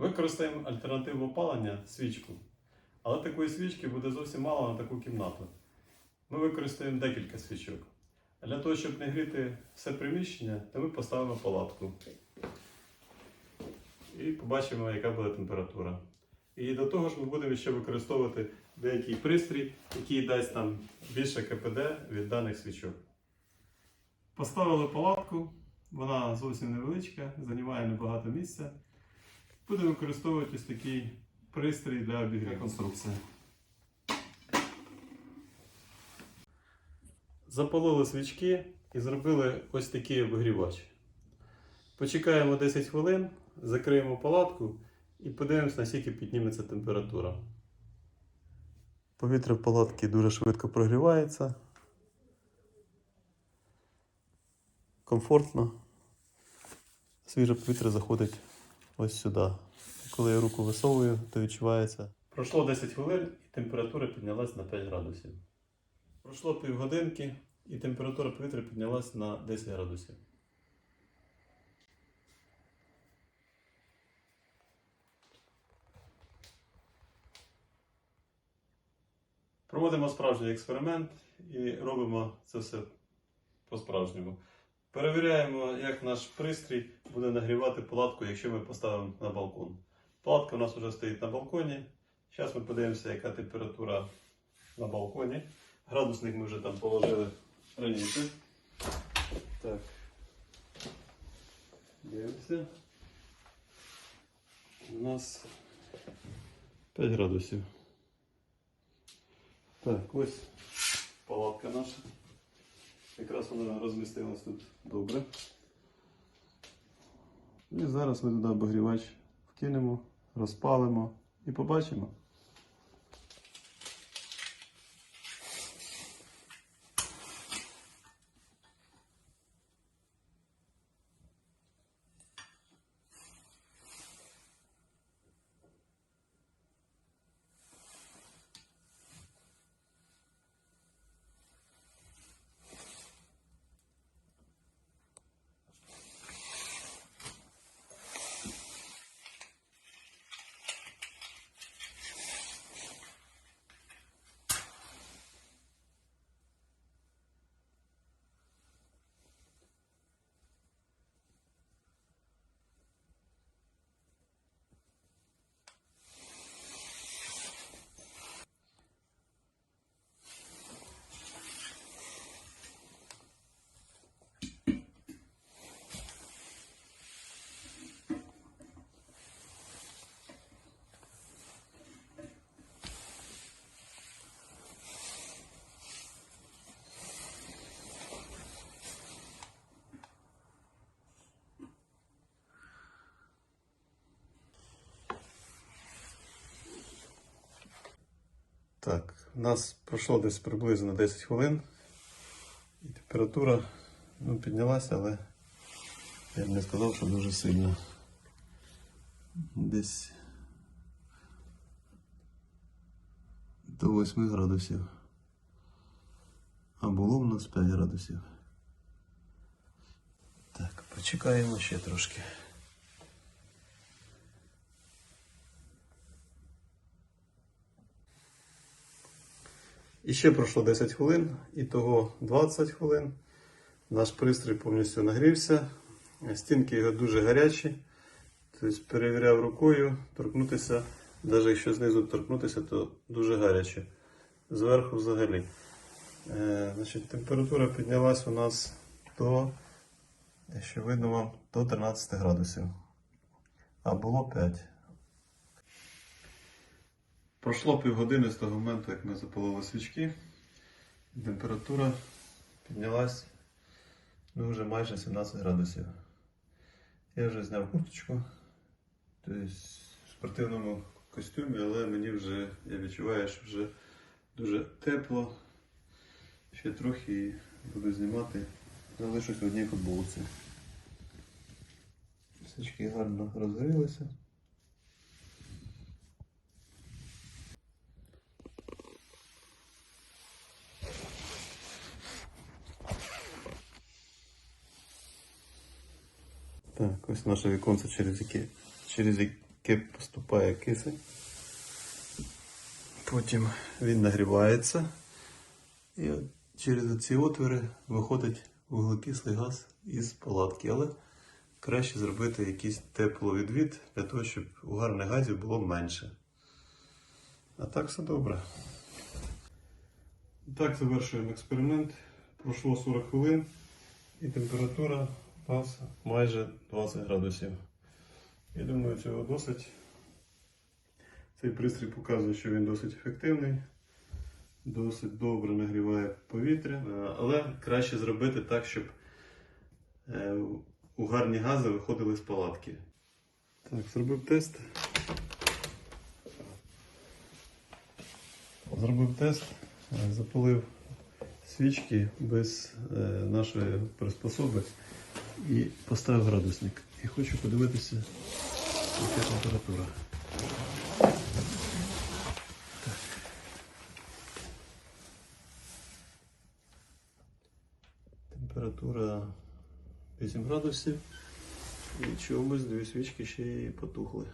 Використаємо альтернативу опалення свічку. Але такої свічки буде зовсім мало на таку кімнату. Ми використаємо декілька свічок. А для того, щоб не гріти все приміщення, то ми поставимо палатку. І побачимо, яка буде температура. І до того ж ми будемо ще використовувати деякий пристрій, який дасть нам більше КПД від даних свічок. Поставили палатку, вона зовсім невеличка, займає небагато місця. Будемо використовувати ось такий пристрій для обігріву конструкції. Запалили свічки і зробили ось такий обігрівач. Почекаємо 10 хвилин, закриємо палатку і подивимось, наскільки підніметься температура. Повітря в палатці дуже швидко прогрівається. Комфортно. Свіже повітря заходить ось сюди. Коли я руку висовую, то відчувається. Пройшло 10 хвилин і температура піднялась на 5 градусів. Пройшло півгодинки і температура повітря піднялась на 10 градусів. Проводимо справжній експеримент і робимо це все по-справжньому. Перевіряємо, як наш пристрій буде нагрівати палатку, якщо ми поставимо на балкон. Палатка у нас вже стоїть на балконі. Зараз ми подивимося, яка температура на балконі. Градусник ми вже там положили раніше. Так. Дивимося. У нас 5 градусів. Так, ось палатка наша. Якраз вона розмістилась тут добре. І зараз ми туди обогрівач вкинемо, розпалимо і побачимо. Так, у нас пройшло десь приблизно 10 хвилин. І температура ну, піднялася, але я б не сказав, що дуже сильно. Десь до 8 градусів. А було в нас 5 градусів. Так, почекаємо ще трошки. І ще пройшло 10 хвилин, і того 20 хвилин. Наш пристрій повністю нагрівся. Стінки його дуже гарячі. Тобто перевіряв рукою, торкнутися, навіть якщо знизу торкнутися, то дуже гаряче. Зверху взагалі. Е, значить, температура піднялась у нас до, якщо видно вам, до 13 градусів. А було 5. Пройшло півгодини з того моменту, як ми запалили свічки. Температура піднялась ну, вже майже 17 градусів. Я вже зняв курточку, тобто в спортивному костюмі, але мені вже, я відчуваю, що вже дуже тепло. Ще трохи і буду знімати. Залишусь в одній футболці. Свічки гарно розгорілися. Так, ось наше віконце, через яке, через яке поступає кисень. Потім він нагрівається. І через ці отвори виходить вуглекислий газ із палатки. Але краще зробити якийсь тепловідвід для того, щоб угарних газів було менше. А так все добре. Так завершуємо експеримент. Пройшло 40 хвилин і температура нас майже 20 градусів. Я думаю, цього досить. Цей пристрій показує, що він досить ефективний, досить добре нагріває повітря, Е, але краще зробити так, щоб е, угарні гази виходили з палатки. Так, зробив тест. Зробив тест, запалив свічки без е, нашої приспособи і поставив градусник. І хочу подивитися, яка температура. Так. Температура 8 градусів. І чомусь дві свічки ще й потухли.